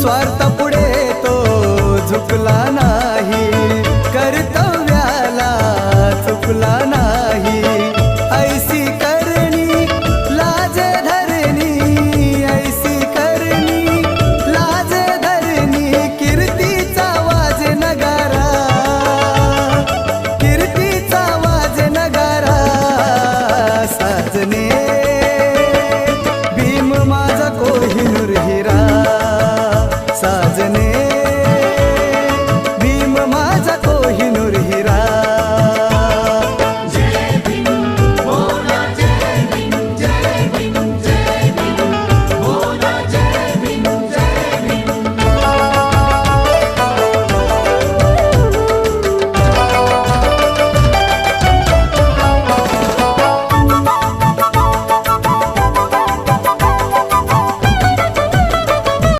स्वार्थ पुढे तो झुकला नाही. कर्तव्याला चुकला नाही. ऐसी करणी लाज धरणी. ऐसी करणी लाज धरणी. कीर्तीचा वाज नगारा. कीर्तीचा वाज नगारा. साजने. भीम माझा कोहिनूर हिरा.